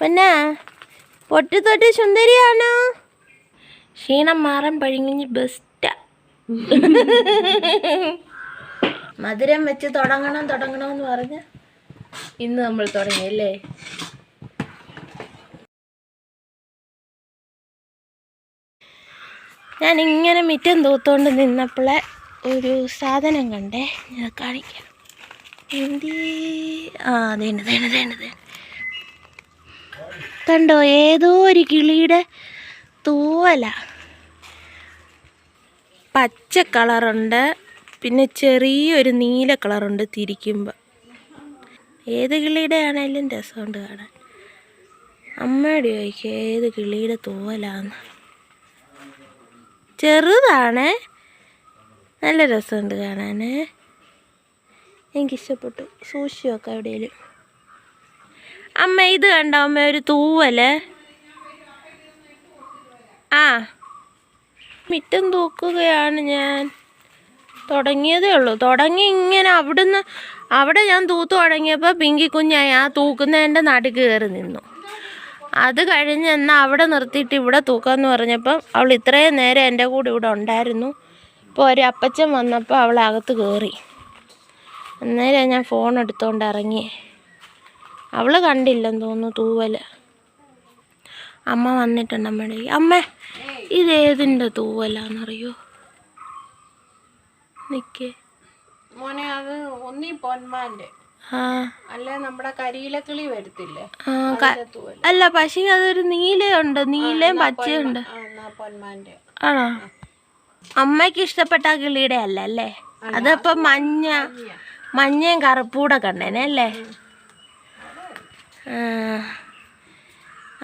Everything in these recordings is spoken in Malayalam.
പിന്നെ തൊട്ട് സുന്ദരിയാണോ? ക്ഷീണം മാറാൻ പഴുങ്ങിഞ്ഞ് ബെസ്റ്റാ മധുരം വെച്ച് തുടങ്ങണം തുടങ്ങണം എന്ന് പറഞ്ഞ് ഇന്ന് നമ്മൾ തുടങ്ങി അല്ലേ? ഞാൻ ഇങ്ങനെ മിറ്റം തൂത്തോണ്ട് നിന്നപ്പോളെ ഒരു സാധനം കണ്ടേ ഞാൻ കാണിക്കാം. എന്തി? ആ അതേണ്ട തേണ്ട തേണ്ട തേണ്ട കണ്ടോ ഏതോ ഒരു കിളിയുടെ തൂവല. പച്ച കളറുണ്ട് പിന്നെ ചെറിയൊരു നീല കളറുണ്ട് തിരിക്കുമ്പോൾ ഏത് കിളിയുടെ ആണേലും രസമുണ്ട് കാണാൻ. അമ്മയോട് ചോദിക്കുക ഏത് കിളിയുടെ തൂവലാന്ന്. ചെറുതാണ് നല്ല രസമുണ്ട് കാണാൻ. എനിക്കിഷ്ടപ്പെട്ടു. സൂക്ഷിച്ചു നോക്കാം എവിടെയെങ്കിലും അമ്മ ഇത് കണ്ടോ? അമ്മ ഒരു തൂവൽ. ആ. മിറ്റം തൂക്കുകയാണ് ഞാൻ. തുടങ്ങിയതേ ഉള്ളൂ. തുടങ്ങി ഇങ്ങനെ അവിടുന്ന് അവിടെ ഞാൻ തൂത്തു തുടങ്ങിയപ്പോൾ പിങ്കി കുഞ്ഞായി ആ തൂക്കുന്നതിന്റെ നടുക്ക് കയറി നിന്നു. അത് കഴിഞ്ഞ് എന്നാൽ അവിടെ നിർത്തിയിട്ട് ഇവിടെ തൂക്കാമെന്ന് പറഞ്ഞപ്പം അവൾ ഇത്രയും നേരം എന്റെ കൂടെ ഇവിടെ ഉണ്ടായിരുന്നു. ഇപ്പോൾ ഒരു അപ്പച്ചൻ വന്നപ്പോൾ അവൾ കയറി. അന്നേരം ഞാൻ ഫോൺ എടുത്തുകൊണ്ട് ഇറങ്ങി. അവൾ കണ്ടില്ലെന്ന് തോന്നുന്നു തൂവൽ. അമ്മ വന്നിട്ടുണ്ട് അമ്മയുടെ. അമ്മ ഇതേതിന്റെ തൂവലാന്നറിയോ? നിക്കേ. മോനെ അത് ഒന്നീ പൊന്മാന്റെ. അല്ലെ നമ്മുടെ വരത്തില്ലേ? അല്ല പക്ഷേ അതൊരു നീലയുണ്ട് നീലയും പച്ചയുണ്ട്. ആണോ? അമ്മയ്ക്ക് ഇഷ്ടപ്പെട്ട കിളിയുടെ അല്ല അല്ലേ? അതപ്പോ മഞ്ഞ മഞ്ഞയും. കറുപ്പൂടെ കണ്ടേനെ അല്ലേ?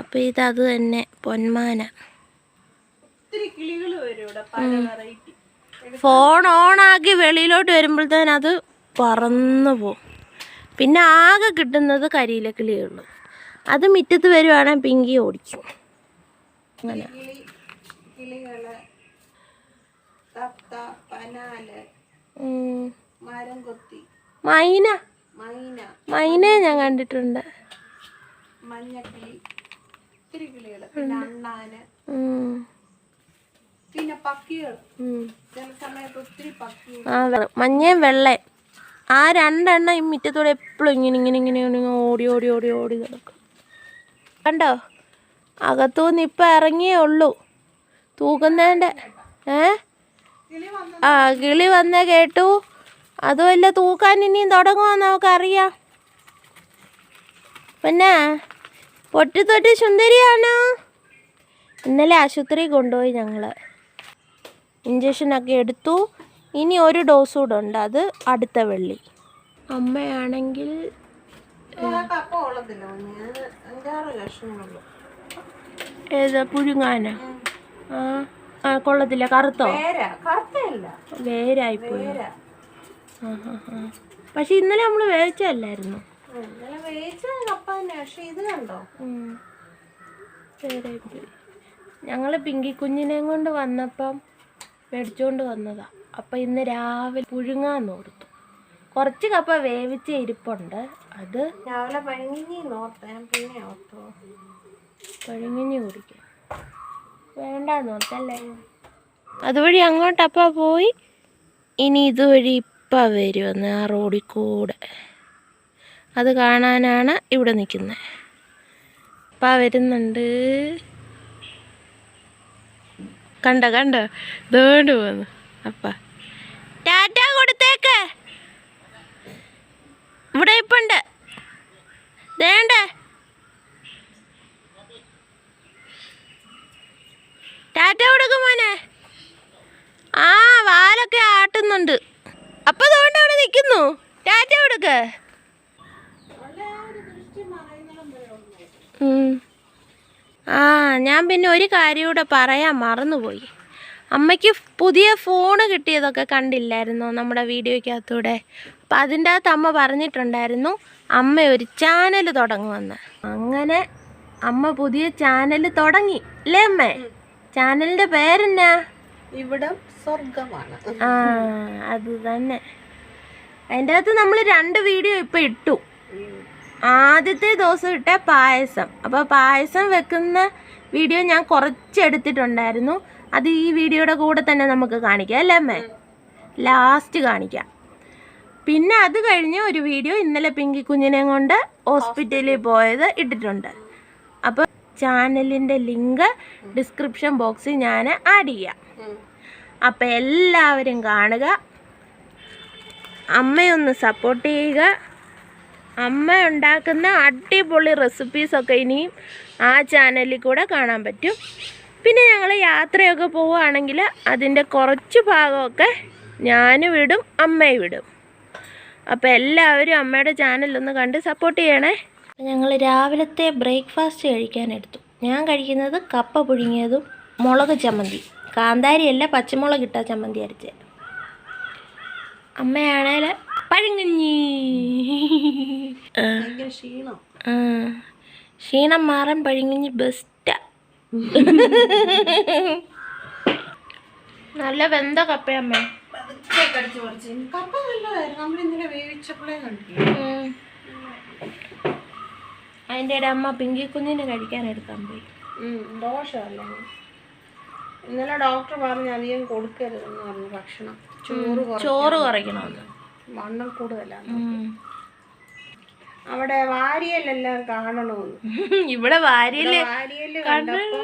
ഇത് ഇതത് തന്നെ പൊന്മാന. ഫോൺ ഓണാക്കി വെളിയിലോട്ട് വരുമ്പോഴത്തേന് അത് പറന്നു പോവും. പിന്നെ ആകെ കിട്ടുന്നത് കരിയില കിളിയേ ഉള്ളൂ. അത് മിറ്റത്ത് വരുവാണെങ്കിൽ പിങ്കി ഓടിക്കും. അങ്ങനെ. മൈന. മൈന. മൈനയെ ഞാൻ കണ്ടിട്ടുണ്ട്. മഞ്ഞക്കിളി ഒത്തിരി പിന്നെ അണ്ണാന്. പിന്നെ പക്കികൾ ചില സമയത്ത് ഒത്തിരി പക്കികൾ മഞ്ഞയും വെള്ളയും. ആ രണ്ടെണ്ണം ഈ മുറ്റത്തൂടെ എപ്പോഴും ഇങ്ങനെ ഇങ്ങനെ ഇങ്ങനെ ഇങ്ങനെ ഓടി ഓടി ഓടി ഓടി നടക്കും. കണ്ടോ? അകത്തുനിന്ന് ഇപ്പം ഇറങ്ങിയേ ഉള്ളൂ. തൂക്കുന്നതിന്റെ ഏ? ആ കിളി വന്ന കേട്ടു. അതുമല്ല തൂക്കാൻ ഇനിയും തുടങ്ങുമെന്ന് നമുക്കറിയാം. പിന്നെ? പൊട്ടിത്തൊട്ടി സുന്ദരിയാണോ? ഇന്നലെ ആശുപത്രി കൊണ്ടുപോയി ഞങ്ങൾ ഇഞ്ചക്ഷനൊക്കെ എടുത്തു. ഇനി ഒരു ഡോസ് കൂടെ ഉണ്ട്. അത് അടുത്ത വെള്ളി. അമ്മയാണെങ്കിൽ ഏതാ പുഴുങ്ങാന? ആ ആ കൊള്ളത്തില്ല. കറുത്തോ? വേരായിപ്പോയി. പക്ഷെ ഇന്നലെ നമ്മൾ വേവിച്ചല്ലായിരുന്നു ഇന്നലെ വേവിച്ച കപ്പ തന്നെ പക്ഷെ ഇത് കണ്ടോ വേറായിപ്പോയി ഞങ്ങൾ പിങ്കി കുഞ്ഞിനെയും കൊണ്ട് വന്നപ്പം മേടിച്ചുകൊണ്ട് വന്നതാ. അപ്പം ഇന്ന് രാവിലെ പുഴുങ്ങാന്ന് ഓർത്തു. കുറച്ച് കപ്പ വേവിച്ച ഇരിപ്പുണ്ട്. അത് രാവിലെ പഴങ്ങിഞ്ഞി നോർത്ത ഞാൻ പിന്നെ ഓർത്തു. പഴുങ്ങിഞ്ഞ് കുടിക്കാം. വേണ്ടാന്ന് ഓർത്തല്ലേ? അതുവഴി അങ്ങോട്ടപ്പ പോയി. ഇനി ഇതുവഴി ഇപ്പം വരുമെന്ന് ആ റോഡിൽ കൂടെ. അത് കാണാനാണ് ഇവിടെ നിൽക്കുന്നത്. അപ്പ വരുന്നുണ്ട്. കണ്ട കണ്ട? ഇതോണ്ട് പോന്നു അപ്പ. ടാറ്റ കൊടുത്തേക്ക്. ഇവിടെ ഇപ്പുണ്ട്. ദേണ്ട ടാറ്റ കൊടുക്കും മോനെ ആ വാലൊക്കെ ആട്ടുന്നുണ്ട് അപ്പൊ അതുകൊണ്ട് അവിടെ നിൽക്കുന്നു ടാറ്റ കൊടുക്ക് ഉം. ആ ഞാൻ പിന്നെ ഒരു കാര്യം കൂടെ പറയാൻ മറന്നുപോയി. അമ്മയ്ക്ക് പുതിയ ഫോണ് കിട്ടിയതൊക്കെ കണ്ടില്ലായിരുന്നു നമ്മുടെ വീഡിയോയ്ക്കകത്തൂടെ? അപ്പം അതിന്റെ അകത്ത് അമ്മ പറഞ്ഞിട്ടുണ്ടായിരുന്നു അമ്മ ഒരു ചാനൽ തുടങ്ങുമെന്ന്. അങ്ങനെ അമ്മ പുതിയ ചാനൽ തുടങ്ങി അല്ലേ അമ്മേ? ചാനലിന്റെ പേരെന്നാ? ഇവിടെ സ്വർഗമാണ് ആ അത് തന്നെ. അതിന്റെ അകത്ത് നമ്മൾ രണ്ട് വീഡിയോ ഇപ്പം ഇട്ടു. ആദ്യത്തെ ദിവസം ഇട്ട പായസം. അപ്പോൾ പായസം വെക്കുന്ന വീഡിയോ ഞാൻ കുറച്ചെടുത്തിട്ടുണ്ടായിരുന്നു. അത് ഈ വീഡിയോയുടെ കൂടെ തന്നെ നമുക്ക് കാണിക്കാം അല്ലേ അമ്മേ? ലാസ്റ്റ് കാണിക്കാം. പിന്നെ അത് കഴിഞ്ഞ് ഒരു വീഡിയോ ഇന്നലെ പിങ്കി കുഞ്ഞിനെ കൊണ്ട് ഹോസ്പിറ്റലിൽ പോയത് ഇട്ടിട്ടുണ്ട്. അപ്പോൾ ചാനലിന്റെ ലിങ്ക് ഡിസ്ക്രിപ്ഷൻ ബോക്സിൽ ഞാൻ ആഡ് ചെയ്യാം. അപ്പോൾ എല്ലാവരും കാണുക. അമ്മയൊന്ന് സപ്പോർട്ട് ചെയ്യുക. അമ്മ ഉണ്ടാക്കുന്ന അടിപൊളി റെസിപ്പീസൊക്കെ ഇനിയും ആ ചാനലിൽ കൂടെ കാണാൻ പറ്റും. പിന്നെ ഞങ്ങൾ യാത്രയൊക്കെ പോവുകയാണെങ്കിൽ അതിന്റെ കുറച്ച് ഭാഗമൊക്കെ ഞാനും വിടും അമ്മയും വിടും അപ്പോൾ എല്ലാവരും അമ്മയുടെ ചാനലൊന്ന് കണ്ട് സപ്പോർട്ട് ചെയ്യണേ. ഞങ്ങൾ രാവിലത്തെ ബ്രേക്ക്ഫാസ്റ്റ് കഴിക്കാനെടുത്തു ഞാൻ കഴിക്കുന്നത് കപ്പ പുഴുങ്ങിയതും മുളക് ചമ്മന്തി. കാന്താരിയല്ല പച്ചമുളക് ഇട്ട ചമ്മന്തി അരച്ചത്. അമ്മയാണേൽ പഴങ്ങഞ്ഞി ക്ഷീണം. മാറാൻ പഴിങ്ങിഞ്ഞ് ബെസ്റ്റാ. നല്ല വെന്ത കപ്പയമ്മ. കപ്പ നല്ലതായിരുന്നു. നമ്മൾ ഇന്നലെ വേവിച്ചപ്പോഴേ കണ്ടില്ല ഉം. അതിന്റെ ഇടയിൽ അമ്മ പിങ്കി കുഞ്ഞിന് കഴിക്കാൻ എടുക്കാൻ പോയി. ദോഷമല്ലേ ഇന്നലെ ഡോക്ടർ പറഞ്ഞു അധികം കൊടുക്കരുതെന്ന് പറഞ്ഞു ഭക്ഷണം. ചോറ് ചോറ് കുറയ്ക്കണമെന്ന്. വണ്ണം കൂടുതലാണ്. അവിടെ വാരിയലെല്ലാം കാണണമെന്ന് ഇവിടെ വാരിയൽ വാരിയൽ കണ്ടപ്പോ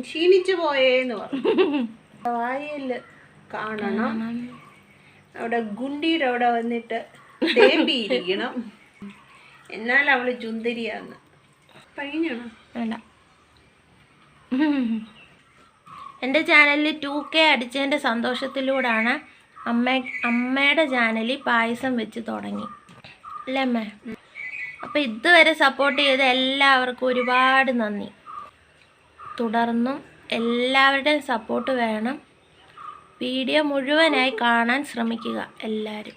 ക്ഷീണിച്ചു പോയേന്ന് പറഞ്ഞു. വാരിയൽ കാണണം. അവിടെ ഗുണ്ടിയുടെ അവിടെ വന്നിട്ട് തേമ്പിയിരിക്കണം. എന്നാൽ അവൾ ചുന്തിരിയാന്ന്. കഴിഞ്ഞാണോ? വേണ്ട. എന്റെ ചാനലിൽ ടു കെ അടിച്ചതിന്റെ സന്തോഷത്തിലൂടെയാണ് അമ്മ അമ്മയുടെ ചാനലിൽ പായസം വെച്ച് തുടങ്ങി. അല്ലേ അപ്പം അപ്പോൾ ഇതുവരെ സപ്പോർട്ട് ചെയ്ത എല്ലാവർക്കും ഒരുപാട് നന്ദി. തുടർന്നും എല്ലാവരുടെയും സപ്പോർട്ട് വേണം. വീഡിയോ മുഴുവനായി കാണാൻ ശ്രമിക്കുക എല്ലാവരും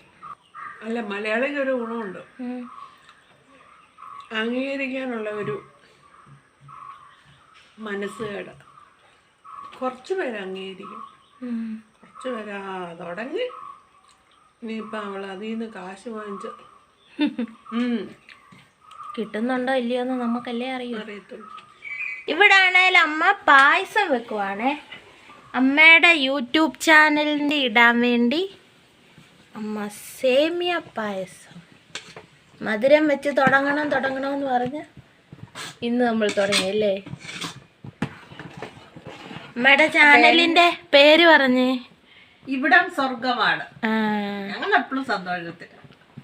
അല്ല മലയാളിക്ക് ഒരു ഗുണമുണ്ട്. അംഗീകരിക്കാനുള്ള ഒരു മനസ്സുകേട്. കുറച്ച് പേര് അംഗീകരിക്കും. കുറച്ച് പേര് ആ തുടങ്ങി ഇനിയിപ്പം അവൾ അതിൽ നിന്ന് കാശ് വാങ്ങിച്ച് കിട്ടുന്നുണ്ടോ ഇല്ലയോ എന്ന് നമുക്കല്ലേ അറിയൂ. ഇവിടെ ആണേലും അമ്മ പായസം വെക്കുവാണേ. അമ്മയുടെ യൂട്യൂബ് ചാനലിന്റെ ഇടാൻ വേണ്ടി അമ്മ സേമിയ പായസം. മധുരം വെച്ച് തുടങ്ങണം തുടങ്ങണമെന്ന് പറഞ്ഞ് ഇന്ന് നമ്മൾ തുടങ്ങി അല്ലേ? അമ്മയുടെ ചാനലിന്റെ പേര് പറഞ്ഞേ. ഇവിടം സ്വർഗമാണ് ഞങ്ങൾ എപ്പോഴും സന്തോഷത്തിൽ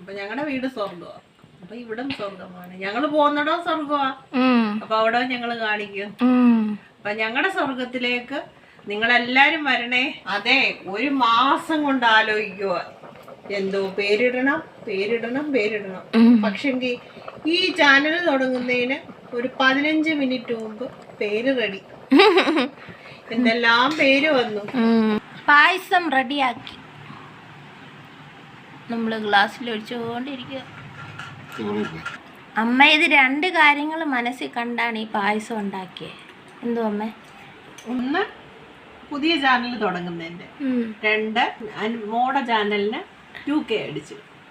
അപ്പൊ ഞങ്ങളുടെ വീട് സ്വർഗമാണ് അപ്പൊ ഇവിടം സ്വർഗമാണ് ഞങ്ങൾ പോകുന്നിടം സ്വർഗമാ അപ്പൊ അവിടെ ഞങ്ങൾ കാണിക്കും. അപ്പൊ ഞങ്ങളുടെ സ്വർഗത്തിലേക്ക് നിങ്ങളെല്ലാരും വരണേ. അതെ ഒരു മാസം കൊണ്ട് ആലോചിക്കുക എന്തോ പേരിടണം പേരിടണം പേരിടണം. പക്ഷെങ്കിൽ ഈ ചാനൽ തുടങ്ങുന്നതിന് ഒരു പതിനഞ്ച് മിനിറ്റ് മുമ്പ് പേര് റെഡി. എന്തെല്ലാം പേര് വന്നു. പായസം റെഡിയാക്കി. നമ്മൾ ഗ്ലാസ്സിൽ ഒഴിച്ചുകൊണ്ടിരിക്കുക അമ്മ ഇത് രണ്ട് കാര്യങ്ങൾ മനസ്സിൽ കണ്ടാണ് ഈ പായസം ഉണ്ടാക്കിയത് എന്തോ അമ്മ? ഒന്ന് പുതിയ ചാനൽ തുടങ്ങുന്നതിന്റെ. രണ്ട് മോഡ മോടെ ചാനലിന് ടു കെ അടിച്ചു.